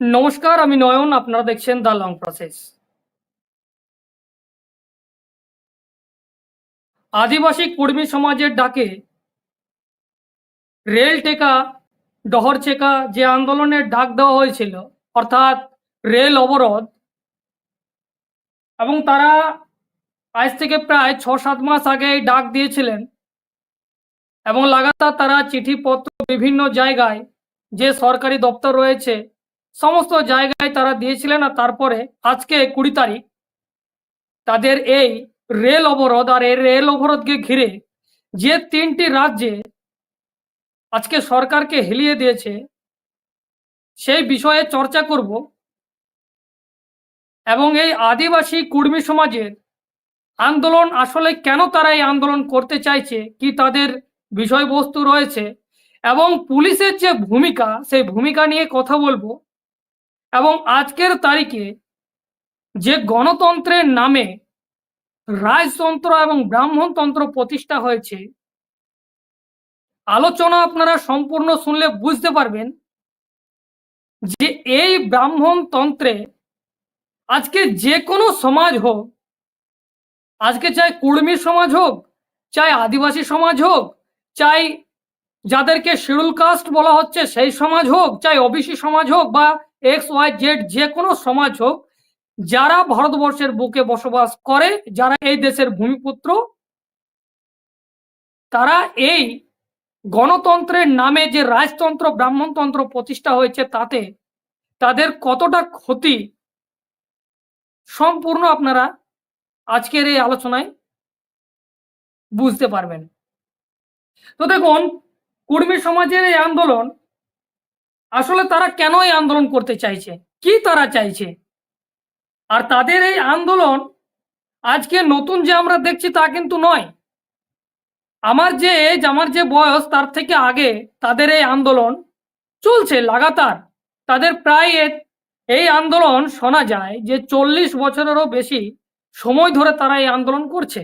নমস্কার, আমি নয়ন, আপনারা দেখছেন দ্য লং প্রসেস। আদিবাসী কর্মী সমাজের ডাকে রেল টেকা, ডহর চেকা যে আন্দোলনের ডাক দেওয়া হয়েছিল, অর্থাৎ রেল অবরোধ, এবং তারা আজ থেকে প্রায় ছ সাত মাস আগে এই ডাক দিয়েছিলেন, এবং লাগাতার তারা চিঠিপত্র বিভিন্ন জায়গায় যে সরকারি দপ্তর রয়েছে সমস্ত জায়গায় তারা দিয়েছিলেন আর তারপরে আজকে কুড়ি তারিখ তাদের এই রেল অবরোধ আর এই রেল অবরোধকে ঘিরে যে তিনটি রাজ্যে আজকে সরকারকে হেলিয়ে দিয়েছে, সেই বিষয়ে চর্চা করব এবং এই আদিবাসী কুর্মী সমাজের আন্দোলন আসলে কেন তারা এই আন্দোলন করতে চাইছে, কি তাদের বিষয়বস্তু রয়েছে এবং পুলিশের যে ভূমিকা, সেই ভূমিকা নিয়ে কথা বলব। এবং আজকের তারিখে যে গণতন্ত্রের নামে রাজতন্ত্র এবং ব্রাহ্মণতন্ত্র প্রতিষ্ঠা হয়েছে, আলোচনা আপনারা সম্পূর্ণ শুনলে বুঝতে পারবেন যে এই ব্রাহ্মণতন্ত্রে আজকে যে কোনো সমাজ হোক, আজকে চাই কুর্মী সমাজ হোক, চাই আদিবাসী সমাজ হোক, চাই যাদেরকে শিডিউল কাস্ট বলা হচ্ছে সেই সমাজ হোক, চাই ওবিসি সমাজ হোক বা এক্স ওয়াই জেড যে কোনো সমাজ হোক, যারা ভারতবর্ষের বুকে বসবাস করে, যারা এই দেশের ভূমিপুত্র, তারা এই গণতন্ত্রের নামে যে রাজতন্ত্র, ব্রাহ্মণতন্ত্র প্রতিষ্ঠা হয়েছে তাতে তাদের কতটা ক্ষতি, সম্পূর্ণ আপনারা আজকের এই আলোচনায় বুঝতে পারবেন। তো দেখুন, কুর্মী সমাজের এই আন্দোলন আসলে তারা কেন এই আন্দোলন করতে চাইছে? কি তারা চাইছে? আর তাদের এই আন্দোলন আজকে নতুন যে আমরা দেখছি তা কিন্তু নয়। আমার যে এজ, আমার যে বয়স, তার থেকে আগে তাদের এই আন্দোলন চলছে লাগাতার। তাদের প্রায় এই আন্দোলন শোনা যায় যে চল্লিশ বছরেরও বেশি সময় ধরে তারা এই আন্দোলন করছে।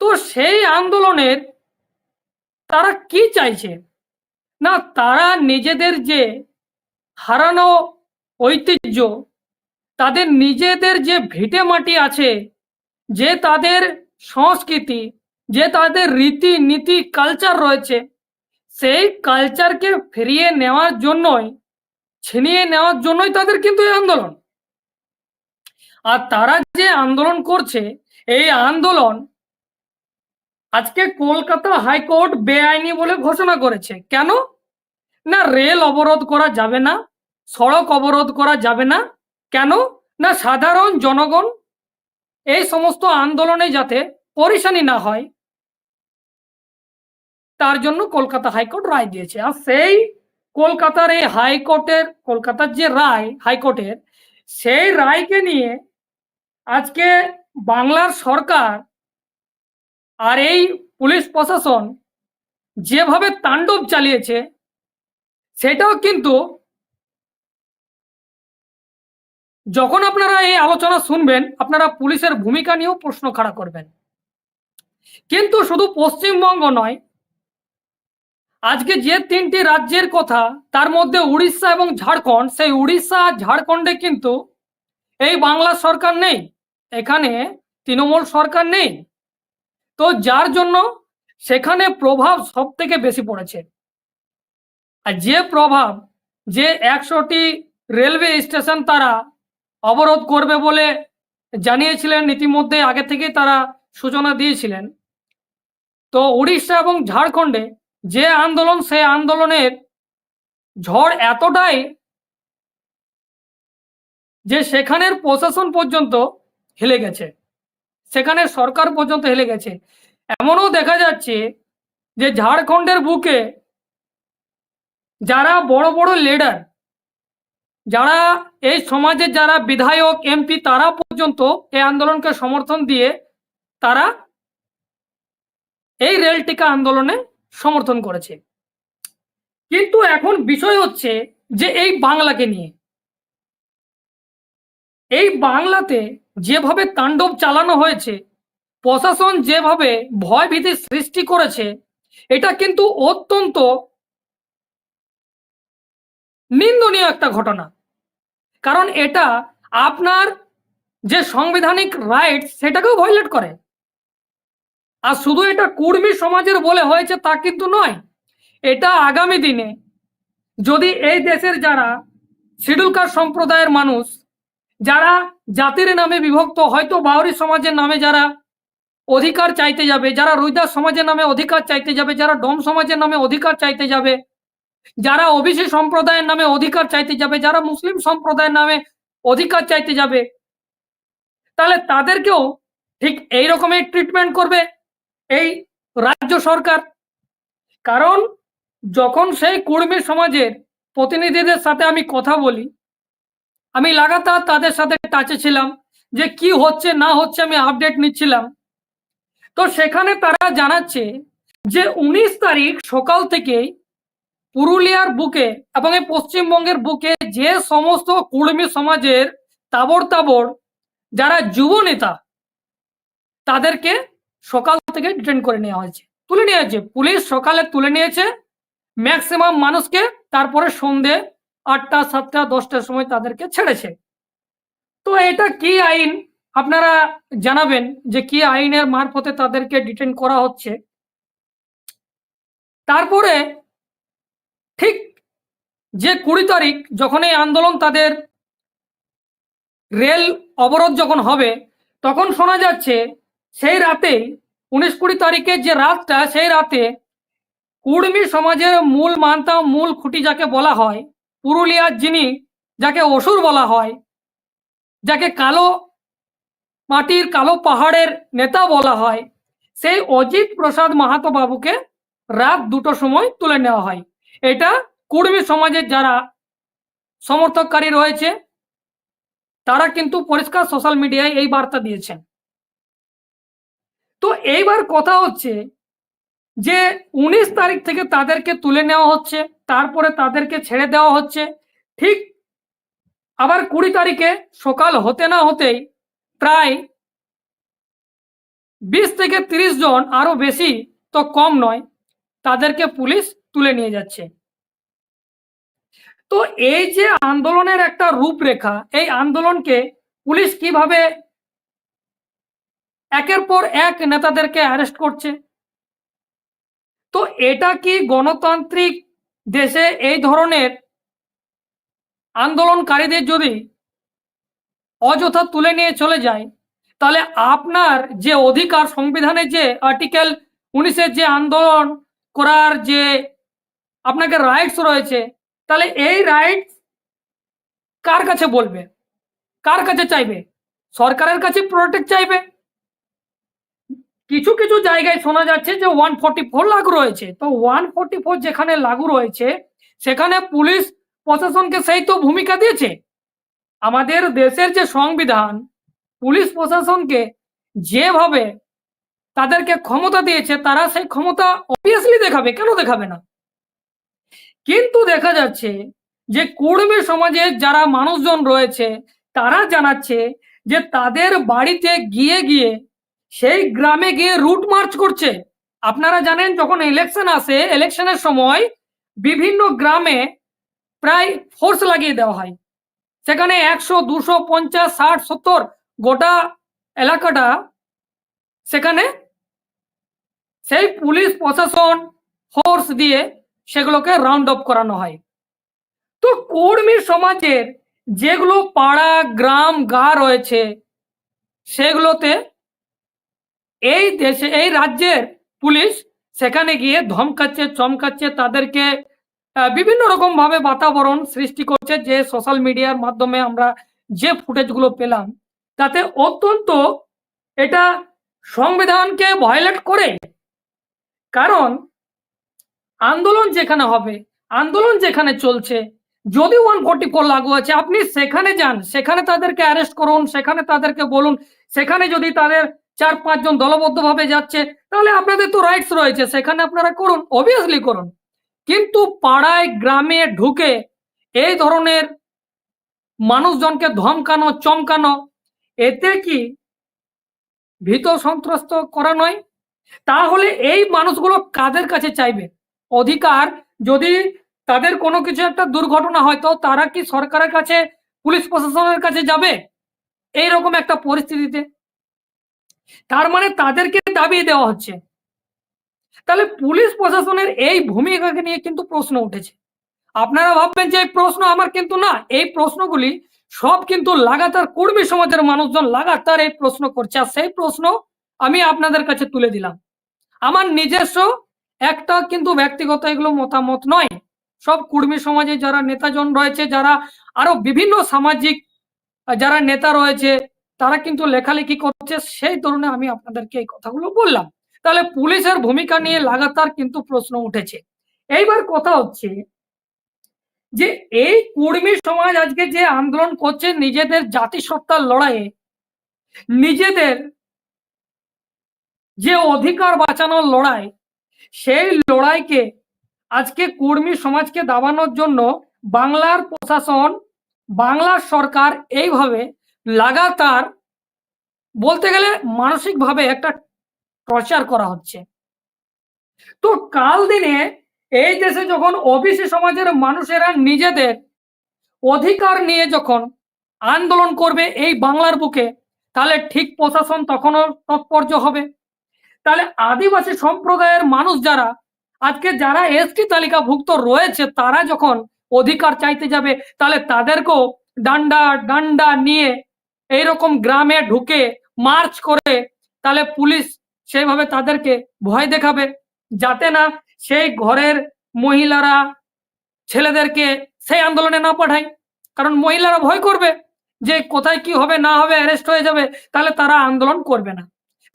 তো সেই আন্দোলনের তারা কি চাইছে? না, তারা নিজেদের যে হারানো ঐতিহ্য, তাদের নিজেদের যে ভিটে মাটি আছে, যে তাদের সংস্কৃতি, যে তাদের রীতি নীতি কালচার রয়েছে, সেই কালচারকে ফিরিয়ে নেওয়ার জন্যই, ছিনিয়ে নেওয়ার জন্যই তাদের কিন্তু এই আন্দোলন। আর তারা যে আন্দোলন করছে, এই আন্দোলন আজকে কলকাতা হাইকোর্ট বেআইনি বলে ঘোষণা করেছে। কেন? না রেল অবরোধ করা যাবে না, সড়ক অবরোধ করা যাবে না। কেন? না সাধারণ জনগণ এই সমস্ত আন্দোলনে যাতে পরিশানি না হয়, তার জন্য কলকাতা হাইকোর্ট রায় দিয়েছে। আর সেই কলকাতার এই হাইকোর্টের, কলকাতার যে রায়, হাইকোর্টের, সেই রায়কে নিয়ে আজকে বাংলার সরকার আর এই পুলিশ প্রশাসন যেভাবে তাণ্ডব চালিয়েছে সেটাও কিন্তু যখন আপনারা এই আলোচনা শুনবেন, আপনারা পুলিশের ভূমিকা নিয়েও প্রশ্ন খাড়া করবেন। কিন্তু শুধু পশ্চিমবঙ্গ নয়, আজকে যে তিনটি রাজ্যের কথা, তার মধ্যে উড়িষ্যা এবং ঝাড়খণ্ড, সেই উড়িষ্যা ঝাড়খণ্ডে কিন্তু এই বাংলা সরকার নেই, এখানে তৃণমূল সরকার নেই। তো যার জন্য সেখানে প্রভাব সব থেকে বেশি পড়েছে। আর যে প্রভাব যে একশোটি রেলওয়ে স্টেশন তারা অবরোধ করবে বলে জানিয়েছিলেন, ইতিমধ্যে আগে থেকেই তারা সূচনা দিয়েছিলেন। তো উড়িষ্যা এবং ঝাড়খণ্ডে যে আন্দোলন, সে আন্দোলনের ঝড় এতটাই যে সেখানের প্রশাসন পর্যন্ত হেলে গেছে সেখানে সরকার পর্যন্ত হেলে গেছে। এমনও দেখা যাচ্ছে যে ঝাড়খণ্ডের বুকে যারা বড় বড় লিডার যারা এই সমাজের যারা বিধায়ক এমপি তারা পর্যন্ত এই আন্দোলনকে সমর্থন দিয়ে তারা এই রেল টিকা আন্দোলনে সমর্থন করেছে। কিন্তু এখন বিষয় হচ্ছে যে এই বাংলাকে নিয়ে। এই বাংলাতে যেভাবে তাণ্ডব চালানো হয়েছে, প্রশাসন যেভাবে ভয় ভীতি সৃষ্টি করেছে, এটা কিন্তু অত্যন্ত নিন্দনীয় একটা ঘটনা। কারণ এটা আপনার যে সাংবিধানিক রাইট সেটাকেও ভায়োলেট করে। আর শুধু এটা কুর্মী সমাজের বলে হয়েছে তা কিন্তু নয়, এটা আগামী দিনে যদি এই দেশের যারা শিডিউল কাস্ট সম্প্রদায়ের মানুষ, যারা জাতির নামে বিভক্ত, হয়তো বাউরি সমাজের নামে যারা অধিকার চাইতে যাবে, যারা রুইদাস সমাজের নামে অধিকার চাইতে যাবে, যারা ডোম সমাজের নামে অধিকার চাইতে যাবে যারা ওবিসি সম্প্রদায়ের নামে অধিকার চাইতে যাবে, যারা মুসলিম সম্প্রদায়ের নামে অধিকার চাইতে যাবে, তাহলে তাদেরকেও ঠিক এই রকমের ট্রিটমেন্ট করবে এই রাজ্য সরকার। কারণ যখন সেই কুর্মী সমাজের প্রতিনিধিদের সাথে আমি কথা বলি, আমি লাগাতার তাদের সাথে টাচে ছিলাম যে কি হচ্ছে, না হচ্ছে আমি আপডেট নিচ্ছিলাম। তো সেখানে তারা জানাচ্ছে যে উনিশ তারিখ সকাল থেকেই পুরুলিয়ার বুকে এবং এই পশ্চিমবঙ্গের বুকে যে সমস্ত কুর্মী সমাজের তাবড় তাবড় যারা যুব নেতা তাদেরকে সকাল থেকে ডিটেন করে নেওয়া হয়েছে। তুলে নিয়ে হয়েছে। পুলিশ সকালে তুলে নিয়েছে। ম্যাক্সিমাম মানুষকে তারপরে সন্ধে আটটা, সাতটা, দশটার সময় তাদেরকে ছেড়েছে। তো এটা কি আইন? আপনারা জানাবেন যে কি আইনের মারফতে তাদেরকে ডিটেন করা হচ্ছে। তারপরে ঠিক যে কুড়ি তারিখ যখন এই আন্দোলন তাদের রেল অবরোধ যখন হবে, তখন শোনা যাচ্ছে সেই রাতে, উনিশ কুড়ি তারিখের যে রাতটা, সেই রাতে কুর্মী সমাজের মূল মানতা, মূল খুঁটি যাকে বলা হয়, পুরুলিয়ার যিনি, যাকে অসুর বলা হয়, যাকে কালো মাটির, কালো পাহাড়ের নেতা বলা হয়, সেই অজিত প্রসাদ মাহাতো বাবুকে রাত দুটো সময় তুলে নেওয়া হয়। এটা কুর্মী সমাজের যারা সমর্থককারী রয়েছে, তারা কিন্তু পরিষ্কার সোশ্যাল মিডিয়ায় এই বার্তা দিয়েছেন। তো এইবার কথা হচ্ছে যে, উনিশ তারিখ থেকে তাদেরকে তুলে নেওয়া হচ্ছে, তারপরে তাদেরকে ছেড়ে দেওয়া হচ্ছে, ঠিক আবার কুড়ি তারিখে সকাল হতে না হতেই প্রায় বিশ থেকে তিরিশ জন আরও বেশি তো কম নয়, তাদেরকে পুলিশ তুলে নিয়ে যাচ্ছে। তো এই যে আন্দোলনের একটা রূপরেখা, এই আন্দোলনকে পুলিশ কীভাবে একের পর এক নেতাদেরকে অ্যারেস্ট করছে? তো এটা কি গণতান্ত্রিক দেশে এই ধরনের আন্দোলনকারীদের যদি অযথা তুলে নিয়ে চলে যায়, তাহলে আপনার যে অধিকার সংবিধানের যে আর্টিকেল উনিশের যে আন্দোলন করার যে আপনাকে রাইটস রয়েছে, তাহলে এই রাইটস কার কাছে বলবে? কার কাছে চাইবে? সরকারের কাছে প্রোটেক্ট চাইবে? কিছু কিছু জায়গায় শোনা যাচ্ছে যে ওয়ান ফোর্টি ফোর লাগু রয়েছে। তো ওয়ান ফোর্টি ফোর যেখানে লাগু রয়েছে, সেখানে পুলিশ প্রশাসনকে সেই তো ভূমিকা দিয়েছে। আমাদের দেশের যে সংবিধান, পুলিশ প্রশাসনকে যেভাবে তাদেরকে ক্ষমতা দিয়েছে, তারা সেই ক্ষমতা অবভিয়াসলি দেখাবে। কেন দেখাবে না? কিন্তু দেখা যাচ্ছে যে কুর্মী সমাজের যারা মানুষজন রয়েছে, তারা জানাচ্ছে যে তাদের বাড়িতে গিয়ে গিয়ে সেই গ্রামে গিয়ে রুট মার্চ করছে। আপনারা জানেন যখন ইলেকশন আসে ইলেকশনের সময় বিভিন্ন গ্রামে প্রায় ফোর্স লাগিয়ে দেওয়া হয়। সেখানে একশো, দুশো, পঞ্চাশ, ষাট, সত্তর গোটা এলাকাটা সেখানে সেই পুলিশ প্রশাসন ফোর্স দিয়ে সেগুলোকে রাউন্ড অফ করানো হয়। তো কর্মী সমাজের যেগুলো পাড়া, গ্রাম, গা রয়েছে, সেগুলোতে এই দেশে, এই রাজ্যের পুলিশ সেখানে গিয়ে ধমকাচ্ছে, চমকাচ্ছে, তাদেরকে বিভিন্ন রকম ভাবে বাতাবরণ সৃষ্টি করছে যে সোশ্যাল মিডিয়ার মাধ্যমে আমরা যে ফুটেজগুলো পেলাম, তাতে অত্যন্ত এটা সংবিধানকে ভয়লেট করে। কারণ আন্দোলন যেখানে হবে, আন্দোলন যেখানে চলছে, যদি ওয়ান ফোর্টি ফোর লাগু আছে, আপনি সেখানে যান, সেখানে তাদেরকে অ্যারেস্ট করুন, সেখানে তাদেরকে বলুন, সেখানে যদি তাদের চার পাঁচজন দলবদ্ধভাবে যাচ্ছে, তাহলে আপনাদের তো রাইটস রয়েছে, সেখানে আপনারা করুন অবভিয়াসলি করুন। কিন্তু পাড়ায়, গ্রামে ঢুকে এই ধরনের মানুষজনকে ধমকানো, চমকানো, এতে কি ভীত সন্ত্রস্ত করা নয়? তাহলে এই মানুষগুলো কাদের কাছে চাইবে? অধিকার, যদি তাদের কোনো কিছু একটা দুর্ঘটনা হয়তো তারা কি সরকারের কাছে, পুলিশ প্রশাসনের কাছে যাবে? এই রকম একটা পরিস্থিতিতে। তার মানে তাদেরকে দাবি দেওয়া হচ্ছে। তাহলে পুলিশ প্রশাসনের এই ভূমিকাকে নিয়ে কিন্তু প্রশ্ন উঠেছে। আপনারা ভাববেন যে এই প্রশ্ন আমার কিন্তু না, এই প্রশ্নগুলি সব কিন্তু লাগাতার কর্মী সমাজের মানুষজন লাগাতার এই প্রশ্ন করছে। আর সেই প্রশ্ন আমি আপনাদের কাছে তুলে দিলাম। আমার নিজস্ব একটা কিন্তু ব্যক্তিগত এগুলো মতামত নয়। সব কর্মী সমাজে যারা নেতাজন রয়েছে, যারা আরও বিভিন্ন সামাজিক যারা নেতা রয়েছে, তারা কিন্তু লেখালেখি করছে, সেই ধরনের আমি আপনাদেরকে এই কথাগুলো বললাম। তাহলে পুলিশের ভূমিকা নিয়ে লাগাতার কিন্তু প্রশ্ন উঠেছে। এইবার কথা হচ্ছে যে, এই কর্মী সমাজ আজকে যে আন্দোলন করছে নিজেদের জাতিসত্তার লড়াইয়ে, নিজেদের যে অধিকার বাঁচানোর লড়াই সেই লড়াইকে আজকে কর্মী সমাজকে দাবানোর জন্য বাংলার প্রশাসন, বাংলার সরকার এইভাবে লাগাতার বলতে গেলে মানসিকভাবে একটা টর্চার করা হচ্ছে। তো কাল দিনে এই দেশে যখন ওবিসি সমাজের মানুষেরা নিজেদের অধিকার নিয়ে যখন আন্দোলন করবে এই বাংলার বুকে, তাহলে ঠিক প্রশাসন তখনও তৎপর্য হবে। তাহলে আদিবাসী সম্প্রদায়ের মানুষ যারা, আজকে যারা এসটি তালিকাভুক্ত রয়েছে, তারা যখন অধিকার চাইতে যাবে, তাহলে তাদেরকেও ডান্ডা ডান্ডা নিয়ে এইরকম গ্রামে ঢুকে মার্চ করে তাহলে পুলিশ সেইভাবে তাদেরকে ভয় দেখাবে, যাতে না সেই ঘরের মহিলারা ছেলেদেরকে সেই আন্দোলনে না পাঠায়। কারণ মহিলারা ভয় করবে যে কোথায় কি হবে, না হবে, অ্যারেস্ট হয়ে যাবে, তাহলে তারা আন্দোলন করবে না।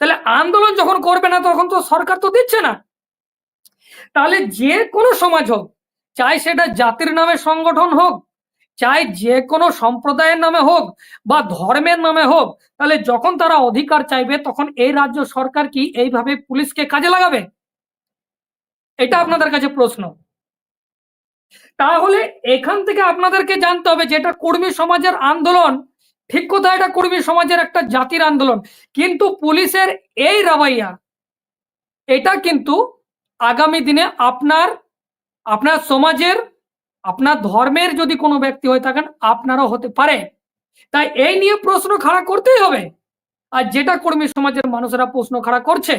তাহলে আন্দোলন যখন করবে না, তখন তো সরকার তো দিচ্ছে না। তাহলে যে কোনো সমাজ হোক, চাই সেটা জাতির নামে সংগঠন হোক, চাই যে কোনো সম্প্রদায়ের নামে হোক বা ধর্মের নামে হোক, তাহলে যখন তারা অধিকার চাইবে, তখন এই রাজ্য সরকার কি এইভাবে পুলিশকে কাজে লাগাবে? এটা আপনাদের কাছে প্রশ্ন। তাহলে এখান থেকে আপনাদেরকে জানতে হবে যে এটা কর্মী সমাজের আন্দোলন ঠিক কথা এটা কর্মী সমাজের একটা জাতির আন্দোলন। কিন্তু পুলিশের এই রাবাইয়া, এটা কিন্তু আগামী দিনে আপনার আপনার সমাজের, আপনার ধর্মের যদি কোনো ব্যক্তি হয়ে থাকেন, আপনারও হতে পারে। তাই এই নিয়ে প্রশ্ন খাড়া করতেই হবে। আর যেটা কর্মী সমাজের মানুষেরা প্রশ্ন খাড়া করছে,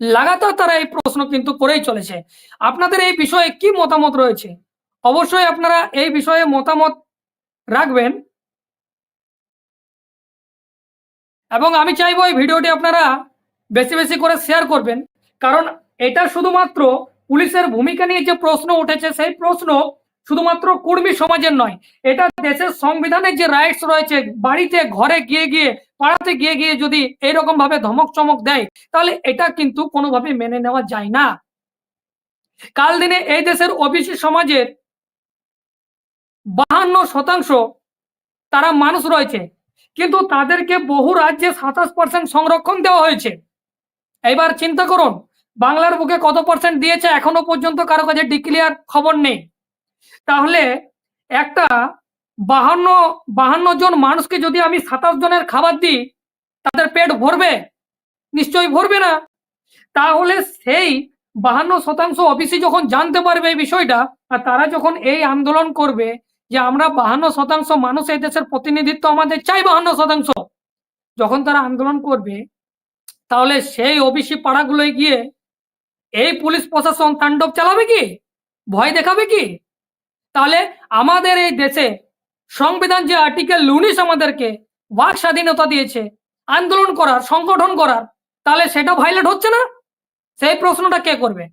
লাগাতার তারা এই প্রশ্ন কিন্তু করেই চলেছে। আপনাদের এই বিষয়ে কি মতামত রয়েছে? অবশ্যই আপনারা এই বিষয়ে মতামত রাখবেন। এবং আমি চাইব এই ভিডিওটি আপনারা বেশি বেশি করে শেয়ার করবেন। কারণ এটা শুধুমাত্র পুলিশের ভূমিকা নিয়ে যে প্রশ্ন উঠেছে, সেই প্রশ্ন শুধুমাত্র কর্মী সমাজের নয়, এটা দেশের সংবিধানের যে রাইটস রয়েছে, বাড়িতে, ঘরে গিয়ে গিয়ে, পাড়াতে গিয়ে গিয়ে যদি এইরকম ভাবে ধমক চমক দেয়, তাহলে এটা কিন্তু কোনোভাবে মেনে নেওয়া যায় না। কাল দিনে এই দেশের ওবিসি সমাজের বাহান্ন শতাংশ তারা মানুষ রয়েছে। কিন্তু তাদেরকে বহু রাজ্যে সাতাশ পার্সেন্ট সংরক্ষণ দেওয়া হয়েছে। এবার চিন্তা করুন, বাংলার বুকে কত পার্সেন্ট দিয়েছে এখনও পর্যন্ত কারও কাছে ডিক্লিয়ার খবর নেই। তাহলে একটা বাহান্ন বাহান্ন জন মানুষকে যদি আমি সাতাশ জনের খাবার দিই, তাদের পেট ভরবে? নিশ্চয়ই ভরবে না। তাহলে সেই বাহান্ন শতাংশ অফিসে যখন জানতে পারবে এই বিষয়টা, আর তারা যখন এই আন্দোলন করবে যে আমরা বাহান্ন শতাংশ মানুষ এই দেশের প্রতিনিধিত্ব আমাদের চাই বাহান্ন শতাংশ। যখন তারা আন্দোলন করবে, তাহলে সেই ওবিসি পাড়াগুলোয় গিয়ে এই পুলিশ প্রশাসন তাণ্ডব চালাবে কি? ভয় দেখাবে কি? তাহলে আমাদের এই দেশে সংবিধান যে আর্টিকেল উনিশ আমাদেরকে বাক স্বাধীনতা দিয়েছে, আন্দোলন করার, সংগঠন করার, তাহলে সেটা ভাইলেট হচ্ছে না? সেই প্রশ্নটা কে করবে?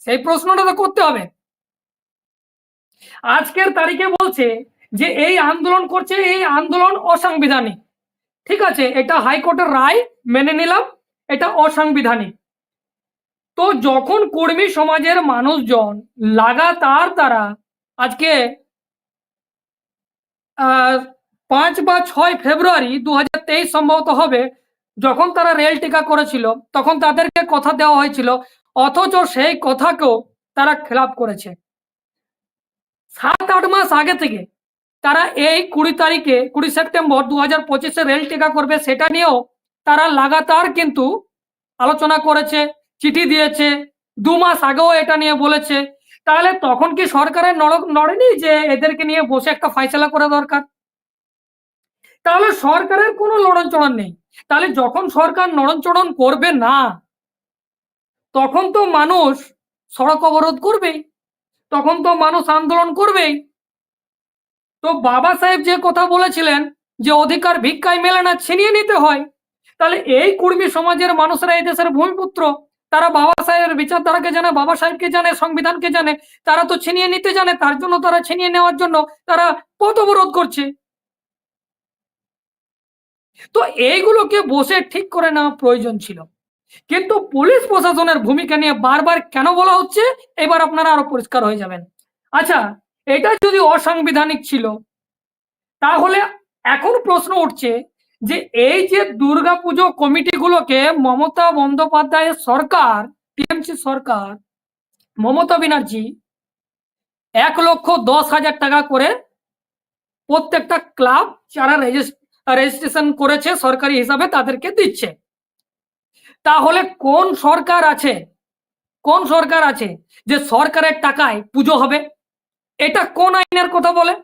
সেই প্রশ্নটা তো করতে হবে। আজকের তারিখে বলছে যে এই আন্দোলন করছে, এই আন্দোলন অসাংবিধানিক। ঠিক আছে, এটা হাইকোর্টের রায়, মেনে নিলাম, এটা অসাংবিধানিক। তো যখন কর্মী সমাজের মানুষজন লাগাতার তারা আজকে পাঁচ বা ছয় ফেব্রুয়ারি দু হাজার তেইশ সম্ভবত হবে, যখন তারা রেল টিকা করেছিল, তখন তাদেরকে কথা দেওয়া হয়েছিল, অথচ সেই কথাকেও তারা খেলাপ করেছে। সাত আট মাস আগে থেকে তারা এই কুড়ি তারিখে, কুড়ি সেপ্টেম্বর দু হাজার পঁচিশে রেল টিকা করবে, সেটা নিয়েও তারা লাগাতার কিন্তু আলোচনা করেছে, চিঠি দিয়েছে, দু মাস আগেও এটা নিয়ে বলেছে। তাহলে তখন কি সরকারের নড়ক নড়েনি যে এদেরকে নিয়ে বসে একটা ফাইসলা করা দরকার? তাহলে সরকারের কোনো লড়ন চড়ন নেই। তাহলে যখন সরকার নড়ন চড়ন করবে না, তখন তো মানুষ সড়ক অবরোধ করবেই। তখন তো মানুষ আন্দোলন করবেই। তো বাবা সাহেব যে কথা বলেছিলেন যে অধিকার ভিক্ষায় মেলে না, ছিনিয়ে নিতে হয়, তাহলে এই কুর্মী সমাজের মানুষরা, এই দেশের ভূমিপুত্র, তারা বাবা সাহেবের বিচারধারাকে জানে, বাবা সাহেবকে জানে, সংবিধানকে জানে, তারা তো ছিনিয়ে নিতে জানে, তার জন্য তারা ছিনিয়ে নেওয়ার জন্য তারা পথ অবরোধ করছে। তো এইগুলোকে বসে ঠিক করে নেওয়া প্রয়োজন ছিল। কিন্তু পুলিশ প্রশাসনের ভূমিকা নিয়ে বারবার কেন বলা হচ্ছে? এবার আপনারা আরও পরিষ্কার হয়ে যাবেন। আচ্ছা এটা যদি অসাংবিধানিক ছিল, তাহলে এখন প্রশ্ন উঠছে যে এই যে দুর্গাপুজো কমিটিগুলোকে মমতা বন্দ্যোপাধ্যায়ের সরকার, টিএমসি সরকার, মমতা ব্যানার্জি এক লক্ষ দশ হাজার টাকা করে প্রত্যেকটা ক্লাব যারা রেজিস্ট্রেশন করেছে সরকারি হিসাবে তাদেরকে দিচ্ছে। তাহলে কোন সরকার আছে? কোন সরকার আছে যে সরকারের টাকায় পুজো হবে? এটা কোন আইনের কথা বলে?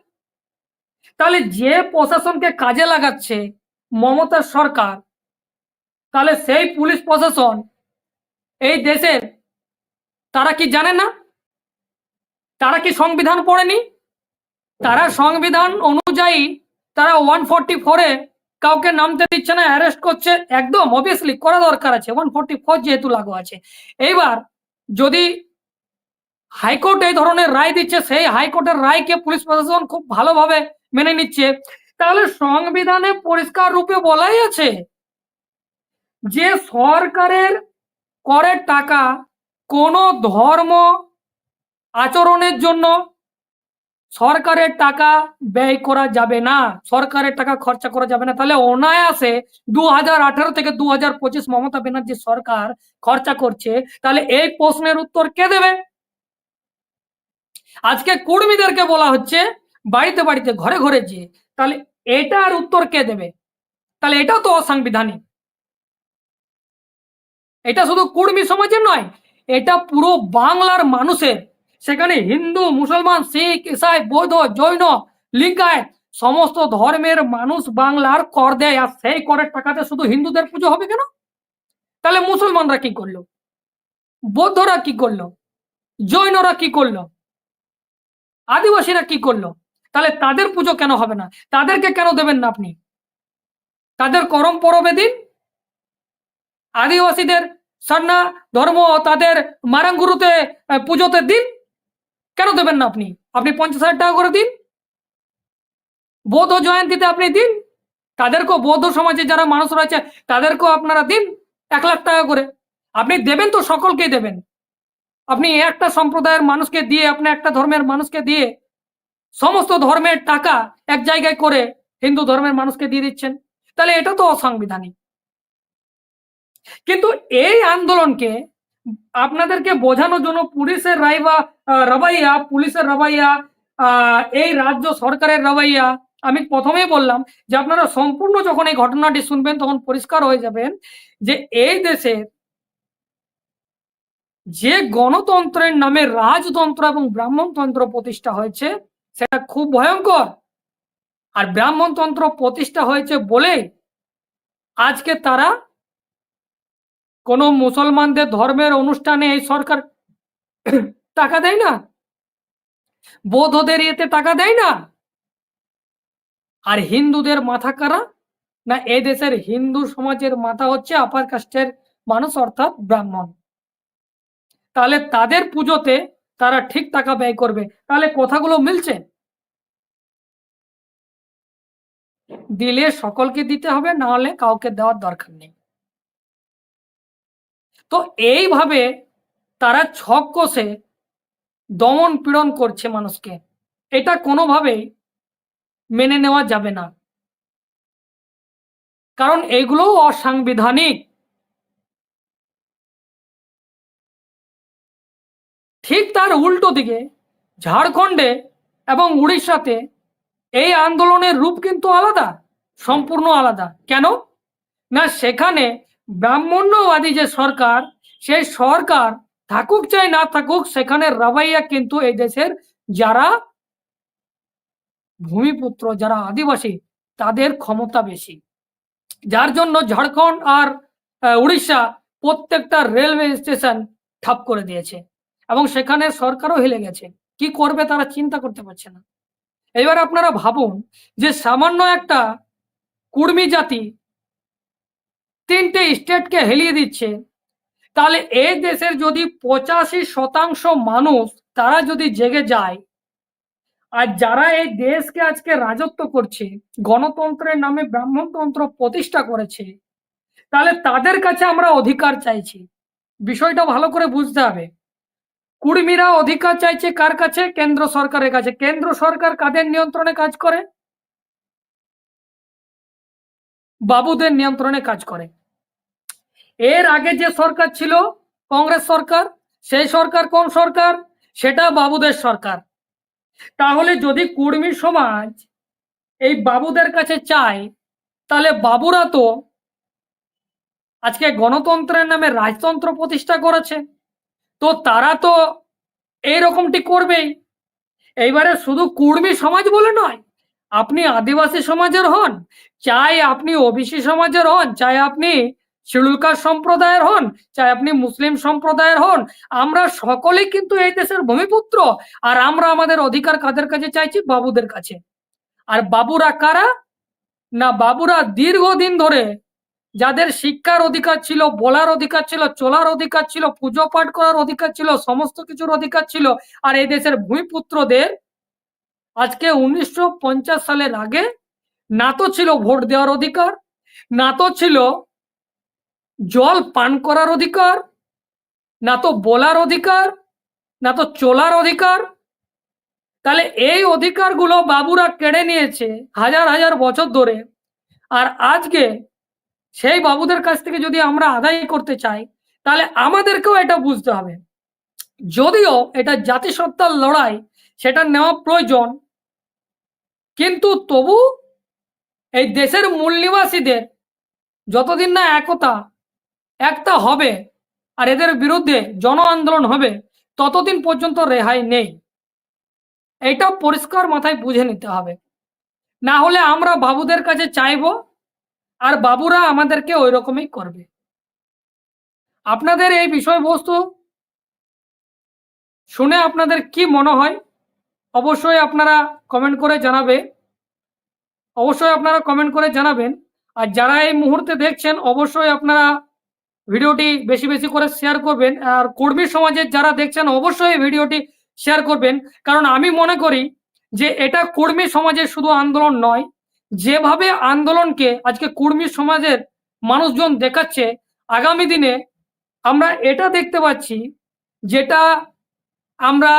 তাহলে যে প্রশাসনকে কাজে লাগাচ্ছে মমতার সরকার, তাহলে সেই পুলিশ প্রশাসন এই দেশের, তারা কি জানে না? তারা কি সংবিধান পড়েনি? তারা সংবিধান অনুযায়ী তারা ওয়ান ফোরটি ফোরে কাউকে নামতে দিচ্ছে না অ্যারেস্ট করছে, একদম অবভিয়াসলি করা দরকার আছে ওয়ান ফোরটি ফোর যেহেতু লাগু আছে। এইবার যদি হাইকোর্ট এই ধরনের রায় দিচ্ছে, সেই হাইকোর্টের রায়কে পুলিশ প্রশাসন খুব ভালোভাবে মেনে নিচ্ছে। তাহলে সংবিধানে পরিষ্কার রূপে বলাই আছে যে সরকারের করের টাকা কোন ধর্ম আচরণের জন্য সরকারের টাকা ব্যয় করা যাবে না। সরকারের টাকা খরচা করা যাবে না। তাহলে অনায়াসে দু হাজার আঠারো থেকে দু হাজার পঁচিশ মমতা ব্যানার্জি সরকার খরচা করছে। তাহলে এই প্রশ্নের উত্তর কে দেবে? আজকে কর্মীদেরকে বলা হচ্ছে বাড়িতে বাড়িতে ঘরে ঘরে যে তাহলে এটার উত্তর কে দেবে? তাহলে এটাও তো অসাংবিধানিক। এটা শুধু কুর্মী সমাজের নয়, এটা পুরো বাংলার মানুষের সেখানে হিন্দু, মুসলমান, শিখ, ইসাই, বৌদ্ধ, জৈন, লিঙ্গায়ত সমস্ত ধর্মের মানুষ বাংলার কর দেয়। আর সেই করের টাকাতে শুধু হিন্দুদের পুজো হবে কেন? তাহলে মুসলমানরা কি করল? বৌদ্ধরা কি করল? জৈনরা কি করল? আদিবাসীরা কি করল? তাহলে তাদের পুজো কেন হবে না? তাদেরকে কেন দেবেন না আপনি? তাদের করম পরবে দিন? আদিবাসীদের সন্না ধর্ম তাদের মারাঙ্গুরুতে পুজোতে দিন? কেন দেবেন না আপনি? আপনি পঞ্চাশ হাজার টাকা করে দিন। বৌদ্ধ জয়ন্তীতে আপনি দিন। তাদেরকেও বৌদ্ধ সমাজে যারা মানুষ রয়েছে, তাদেরকেও আপনারা দিন এক লাখ টাকা করে। আপনি দেবেন তো সকলকেই দেবেন। আপনি একটা সম্প্রদায়ের মানুষকে দিয়ে, আপনি একটা ধর্মের মানুষকে দিয়ে সমস্ত ধর্মের টাকা এক জায়গায় করে হিন্দু ধর্মের মানুষকে দিয়ে দিচ্ছেন। তাহলে এটা তো অসাংবিধানিক। কিন্তু এই আন্দোলনকে আপনাদেরকে বোঝানোর জন্য পুলিশের রায় বা আহ, রবাইয়া পুলিশের রবাইয়া এই রাজ্য সরকারের রবাইয়া। আমি প্রথমেই বললাম যে আপনারা সম্পূর্ণ যখন এই ঘটনাটি শুনবেন তখন পরিষ্কার হয়ে যাবেন যে এই দেশের যে গণতন্ত্রের নামে রাজতন্ত্র এবং ব্রাহ্মণতন্ত্র প্রতিষ্ঠা হয়েছে সেটা খুব ভয়ঙ্কর। আর ব্রাহ্মণতন্ত্র প্রতিষ্ঠা হয়েছে বলে আজকে তারা কোনো মুসলমানদের ধর্মের অনুষ্ঠানে এই সরকার টাকা দেয় না? বৌদ্ধদের এতে টাকা দেয় না? আর হিন্দুদের মাথা কারা? না এ দেশের হিন্দু সমাজের মাথা হচ্ছে আপার কাস্টের মানুষ, অর্থাৎ ব্রাহ্মণ। তাহলে তাদের পুজোতে তারা ঠিক টাকা ব্যয় করবে। তাহলে কথাগুলো মিলছে? দিলে সকলকে দিতে হবে, না হলে কাউকে দেওয়ার দরকার নেই। তো এইভাবে তারা ছক কষে দমন পীড়ন করছে মানুষকে। এটা কোনোভাবেই মেনে নেওয়া যাবে না। কারণ এগুলো অসাংবিধানিক। ঠিক তার উল্টো দিকে ঝাড়খণ্ডে এবং উড়িষ্যাতে এই আন্দোলনের রূপ কিন্তু আলাদা, সম্পূর্ণ আলাদা। কেন? না, সেখানে ব্রাহ্মণ্যবাদী যে সরকার, সেই সরকার থাকুক চাই না থাকুক, সেখানে রাবাইয়া কিন্তু এই দেশের যারা ভূমিপুত্র, যারা আদিবাসী, তাদের ক্ষমতা বেশি। যার জন্য ঝাড়খণ্ড আর উড়িষ্যা প্রত্যেকটা রেলওয়ে স্টেশন ঠাপ করে দিয়েছে এবং সেখানে সরকারও হেলে গেছে। কি করবে তারা চিন্তা করতে পারছে না। এবার আপনারা ভাবুন যে সামান্য একটা কুর্মী জাতি তিনটে স্টেটকে হেলিয়ে দিচ্ছে। তাহলে এই দেশের যদি পঁচাশি শতাংশ মানুষ, তারা যদি জেগে যায়, আর যারা এই দেশকে আজকে রাজত্ব করছে, গণতন্ত্রের নামে ব্রাহ্মণতন্ত্র প্রতিষ্ঠা করেছে, তাহলে তাদের কাছে আমরা অধিকার চাইছি। বিষয়টা ভালো করে বুঝতে হবে। কুর্মীরা অধিকার চাইছে কার কাছে? কেন্দ্র সরকারের কাছে। কেন্দ্র সরকার কাদের নিয়ন্ত্রণে কাজ করে? বাবুদের নিয়ন্ত্রণে কাজ করে। এর আগে যে সরকার ছিল, কংগ্রেস সরকার, সেই সরকার কোন সরকার? সেটা বাবুদের সরকার। তাহলে যদি কুর্মী সমাজ এই বাবুদের কাছে চায়, তাহলে বাবুরা তো আজকে গণতন্ত্রের নামে রাজতন্ত্র প্রতিষ্ঠা করেছে। তো তারা তো এই রকমটি করবেই। এইবারে শুধু কুর্মী সমাজ বলে নয়, আপনি আদিবাসী সমাজের হন, চাই আপনি ওবিসি সমাজের হন, চাই আপনি শিডুলকার সম্প্রদায়ের হন, চাই আপনি মুসলিম সম্প্রদায়ের হন, আমরা সকলেই কিন্তু এই দেশের ভূমিপুত্র, আর আমরা আমাদের অধিকার কাদের কাছে চাইছি? বাবুদের কাছে। আর বাবুরা কারা? না, বাবুরা দীর্ঘদিন ধরে যাদের শিক্ষার অধিকার ছিল, বলার অধিকার ছিল, চলার অধিকার ছিল, পুজো পাঠ করার অধিকার ছিল, সমস্ত কিছুর অধিকার ছিল, আর এই দেশের ভূমিপুত্রদের আজকে উনিশশো সালের আগে না তো ছিল ভোট দেওয়ার অধিকার না তো ছিল জল পান করার অধিকার, না তো বলার অধিকার, না তো চলার অধিকার। তাহলে এই অধিকারগুলো বাবুরা কেড়ে নিয়েছে হাজার হাজার বছর ধরে। আর আজকে সেই বাবুদের কাছ থেকে যদি আমরা আদায় করতে চাই, তাহলে আমাদেরকেও এটা বুঝতে হবে। যদিও এটা জাতিসত্তার লড়াই, সেটা নেওয়া প্রয়োজন। কিন্তু তবু এই দেশের মূল নিবাসীদের যতদিন না একতা একটা হবে, আর এদের বিরুদ্ধে জন আন্দোলন হবে, ততদিন পর্যন্ত রেহাই নেই। এইটা পরিষ্কার মাথায় বুঝে নিতে হবে। না হলে আমরা বাবুদের কাছে চাইব, আর বাবুরা আমাদেরকে ওই রকমই করবে। আপনাদের এই বিষয়বস্তু শুনে আপনাদের কি মনে হয়? অবশ্যই আপনারা কমেন্ট করে জানাবে। অবশ্যই আপনারা কমেন্ট করে জানাবেন। আর যারা এই মুহূর্তে দেখছেন, অবশ্যই আপনারা ভিডিওটি বেশি বেশি করে শেয়ার করবেন। আর কর্মী সমাজের যারা দেখছেন, অবশ্যই ভিডিওটি শেয়ার করবেন। কারণ আমি মনে করি যে এটা কর্মী সমাজের শুধু আন্দোলন নয়, যেভাবে আন্দোলনকে আজকে কর্মী সমাজের মানুষজন দেখাচ্ছে, আগামী দিনে আমরা এটা দেখতে পাচ্ছি যেটা আমরা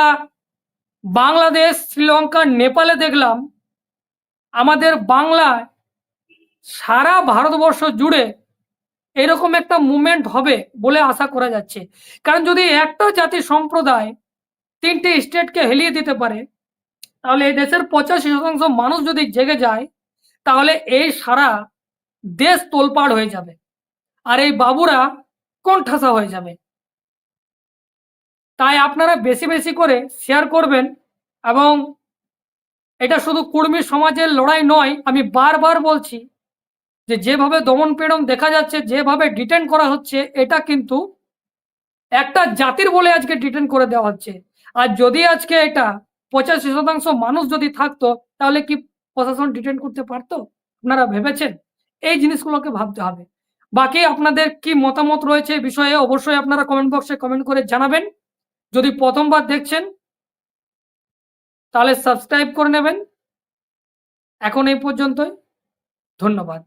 বাংলাদেশ, শ্রীলঙ্কা, নেপালে দেখলাম। আমাদের বাংলায় সারা ভারতবর্ষ জুড়ে এরকম একটা মুভমেন্ট হবে বলে আশা করা যাচ্ছে। কারণ যদি একটা জাতি সম্প্রদায় তিনটে স্টেটকে হেলিয়ে দিতে পারে, তাহলে এই দেশের পঁচাশি শতাংশ মানুষ যদি জেগে যায়, তাহলে এই সারা দেশ তোলপাড় হয়ে যাবে আর এই বাবুরা কোণঠাসা হয়ে যাবে। তাই আপনারা বেশি বেশি করে শেয়ার করবেন এবং এটা শুধু কুর্মী সমাজের লড়াই নয়, আমি বারবার বলছি যে যেভাবে দমন পীড়ন দেখা যাচ্ছে, যেভাবে ডিটেন করা হচ্ছে, এটা কিন্তু একটা জাতির বলে আজকে ডিটেন করে দেওয়া হচ্ছে। আর যদি আজকে এটা পঁচাশি শতাংশ মানুষ যদি থাকতো, তাহলে কি প্রশাসন ডিটেন করতে পারতো? আপনারা ভেবেছেন? এই জিনিসগুলোকে ভাবতে হবে। বাকি আপনাদের কি মতামত রয়েছে বিষয়ে অবশ্যই আপনারা কমেন্ট বক্সে কমেন্ট করে জানাবেন। যদি প্রথমবার দেখছেন, তাহলে সাবস্ক্রাইব করে নেবেন। এখন এই পর্যন্তই। ধন্যবাদ।